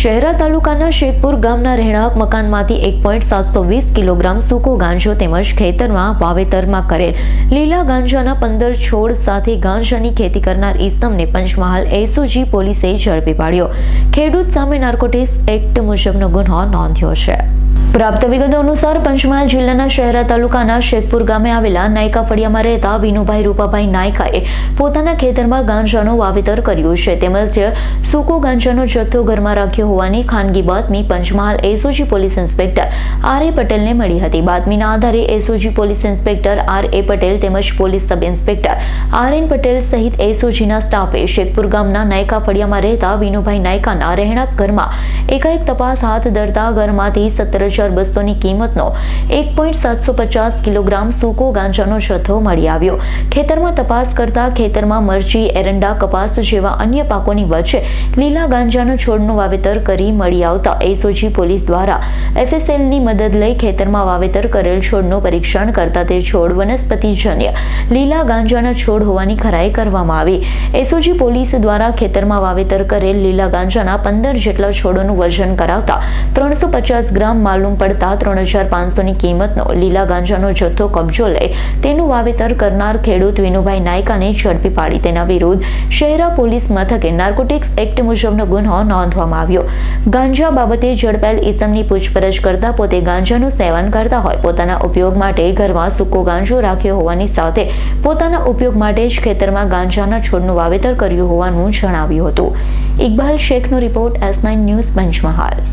શહેરા તાલુકાના શેખપુર ગામના રહેણાંક મકાનમાંથી એક પોઈન્ટ સાતસો વીસ કિલોગ્રામ સૂકો ગાંજો તેમજ ખેતરમાં વાવેતરમાં કરેલ લીલા ગાંજાના પંદર છોડ સાથે ગાંજાની ખેતી કરનાર ઈસમને પંચમહાલ એસઓજી પોલીસે ઝડપી પાડ્યો. ખેડૂત સામે નાર્કોટિક્સ એક્ટ મુજબનો ગુન્હો નોંધ્યો છે. પ્રાપ્ત વિગતો અનુસાર પંચમહાલ જિલ્લાના શહેરા તાલુકાના શેખપુર ગામે આવેલા નાયકા ફળિયામાં રહેતા વિનુભાઈ રૂપાભાઈ નાયકાએ પોતાના ખેતરમાં ગાંજાનું વાવેતર કર્યું છે. તેમજ સૂકો ગાંજાનો જથ્થો ઘરમાં રાખ્યો હોવાની ખાનગી બાતમી Panchmahal SOG police inspector R A પટેલને મળી હતી. બાતમીના આધારે SOG police inspector R A Patel તેમજ police sub inspector R N Patel સહિત એસઓજીના સ્ટાફે શેખપુર ગામના નાયકા ફળિયામાં રહેતા વિનુભાઈ નાયકાના રહેણાંક ઘરમાં એકાએક તપાસ હાથ ધરતા ઘરમાંથી સત્તર હજાર બસોની કિંમતનો એક પોઈન્ટ સાતસો પચાસ કિલોગ્રામ સૂકો ગાંજાનો જથ્થો મળી આવ્યો. ખેતરમાં તપાસ કરતા ખેતરમાં મરચી, એરંડા, કપાસ જેવા અન્ય પાકોની વચ્ચે લીલા ગાંજાનો છોડનું વાવેતર કરી મળી આવતા એસઓજી પોલીસ દ્વારા એફએસએલની મદદ લઈ ખેતરમાં વાવેતર કરેલ છોડનું પરીક્ષણ કરતા તે છોડ વનસ્પતિજન્ય લીલા ગાંજાના છોડ હોવાની ખરાઈ કરવામાં આવી. એસઓજી પોલીસ દ્વારા ખેતરમાં વાવેતર કરેલ લીલા ગાંજાના પંદર જેટલા છોડોનું વજન કરાવતા ત્રણસો પચાસ ગ્રામ માલુમ પડતા ત્રણ હજાર પાંચસોની કિંમતનો લીલા ગાંજાનો જથ્થો કબજો લઈ તેનું વાવેતર કરનાર ખેડૂત વિનુભાઈ નાયકાને ઝડપી પાડી. તેના વિરુદ્ધ શહેરા પોલીસ મથકે નાર્કોટિક્સ એક્ટ મુજબનો ગુન્હો નોંધવામાં આવ્યો. ગાંજા બાબતે ઝડપાયેલ ઇસમની પૂછપરછ કરતા પોતે ગાંજાનું સેવન કરતા હોય. પોતાના ઉપયોગ માટે ઘરમાં સૂકો ગાંજો રાખ્યો હોવાની સાથે પોતાના ઉપયોગ માટે જ ખેતરમાં ગાંજાના છોડનું વાવેતર કર્યું હોવાનું જણાવ્યું હતું. Iqbal શેખનો report S nine news Panchmahal.